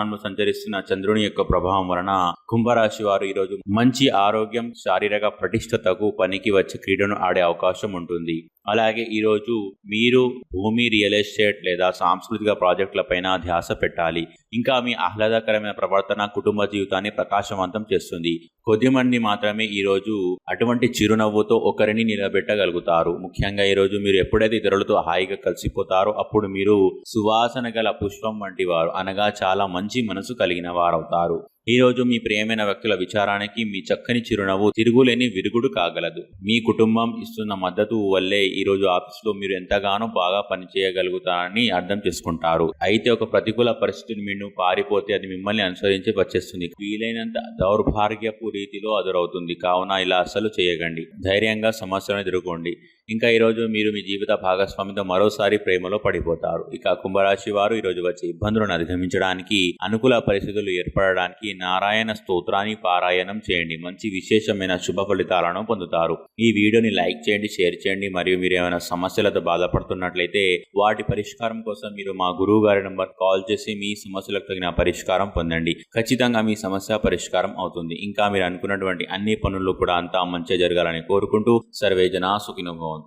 స్థానంలో సంచరిస్తున్న చంద్రుని యొక్క ప్రభావం వలన కుంభరాశి వారు ఈరోజు మంచి ఆరోగ్యం శారీరక పటిష్టతకు పనికి వచ్చే క్రీడను ఆడే అవకాశం ఉంటుంది. అలాగే ఈరోజు మీరు భూమి రియల్ ఎస్టేట్ లేదా సాంస్కృతిక ప్రాజెక్టులపైన ధ్యాస పెట్టాలి. ఇంకా మీ ఆహ్లాదకరమైన ప్రవర్తన కుటుంబ జీవితాన్ని ప్రకాశవంతం చేస్తుంది. కొద్దిమంది మాత్రమే ఈరోజు అటువంటి చిరునవ్వుతో ఒకరిని నిలబెట్టగలుగుతారు. ముఖ్యంగా ఈరోజు మీరు ఎప్పుడైతే ఇతరులతో హాయిగా కలిసిపోతారో అప్పుడు మీరు సువాసన గల పుష్పం వంటి వారు అనగా చాలా మంచి మనసు కలిగిన వారవుతారు. ఈరోజు మీ ప్రియమైన వ్యక్తుల విచారానికి మీ చక్కని చిరునవ్వు తిరుగులేని విరుగుడు కాగలదు. మీ కుటుంబం ఇస్తున్న మద్దతు వల్లే ఈరోజు ఆఫీసులో మీరు ఎంతగానో బాగా పనిచేయగలుగుతారని అర్థం చేసుకుంటారు. అయితే ఒక ప్రతికూల పరిస్థితిని మీరు పారిపోతే అది మిమ్మల్ని అనుసరించి వచ్చేస్తుంది. వీలైనంత దౌర్భాగ్యపు రీతిలో అదురవుతుంది. కావున ఇలా అస్సలు చేయకండి. ధైర్యంగా సమస్యలను ఎదుర్కోండి. ఇంకా ఈరోజు మీరు మీ జీవిత భాగస్వామితో మరోసారి ప్రేమలో పడిపోతారు. ఇక కుంభరాశి వారు ఈరోజు వచ్చే ఇబ్బందులను అధిగమించడానికి అనుకూల పరిస్థితులు ఏర్పడడానికి నారాయణ స్తోత్రాన్ని పారాయణం చేయండి. మంచి విశేషమైన శుభ ఫలితాలను పొందుతారు. ఈ వీడియోని లైక్ చేయండి షేర్ చేయండి. మరియు మీరు ఏమైనా సమస్యలతో బాధపడుతున్నట్లయితే వాటి పరిష్కారం కోసం మీరు మా గురువు గారి నంబర్ కాల్ చేసి మీ సమస్యలకు తగిన పరిష్కారం పొందండి. ఖచ్చితంగా మీ సమస్య పరిష్కారం అవుతుంది. ఇంకా మీరు అనుకున్నటువంటి అన్ని పనులు కూడా అంతా మంచిగా జరగాలని కోరుకుంటూ సర్వేజన సుఖినోభవంతు